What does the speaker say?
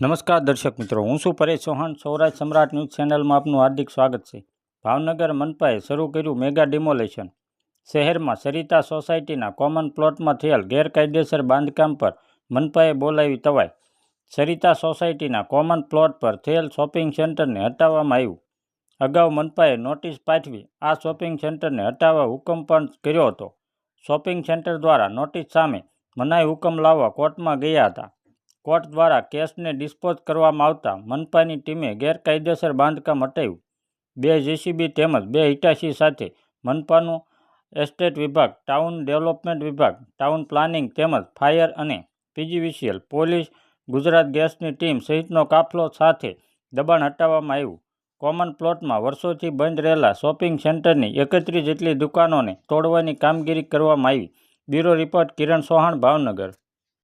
નમસ્કાર દર્શક મિત્રો, હું શું પરેશ ચૌહાણ. સૌરાષ્ટ્ર સમ્રાટ ન્યૂઝ ચેનલમાં આપનું હાર્દિક સ્વાગત છે. ભાવનગર મનપાએ શરૂ કર્યું મેગા ડિમોલેશન. શહેરમાં સરિતા સોસાયટીના કોમન પ્લોટમાં થયેલ ગેરકાયદેસર બાંધકામ પર મનપાએ બોલાવી તવાય સરિતા સોસાયટીના કોમન પ્લોટ પર થયેલ શોપિંગ સેન્ટરને હટાવવામાં આવ્યું. અગાઉ મનપાએ નોટિસ પાઠવી આ શોપિંગ સેન્ટરને હટાવવા હુકમ પણ કર્યો હતો. શોપિંગ સેન્ટર દ્વારા નોટિસ સામે મનાઈ હુકમ લાવવા કોર્ટમાં ગયા હતા. કોર્ટ દ્વારા કેસને ડિસ્પોઝ કરવામાં આવતા મનપાની ટીમે ગેરકાયદેસર બાંધકામ હટાવ્યું. બે જેસીબી તેમજ બે હિટાચી સાથે મનપાનું એસ્ટેટ વિભાગ, ટાઉન ડેવલપમેન્ટ વિભાગ, ટાઉન પ્લાનિંગ તેમજ ફાયર અને પીજીવીસીએલ, પોલીસ, ગુજરાત ગેસની ટીમ સહિતનો કાફલો સાથે દબાણ હટાવવામાં આવ્યું. કોમન પ્લોટમાં વર્ષોથી બંધ રહેલા શોપિંગ સેન્ટરની એકત્રીસ જેટલી દુકાનોને તોડવાની કામગીરી કરવામાં આવી. Bureau report Kiran Sohan, Bhavnagar.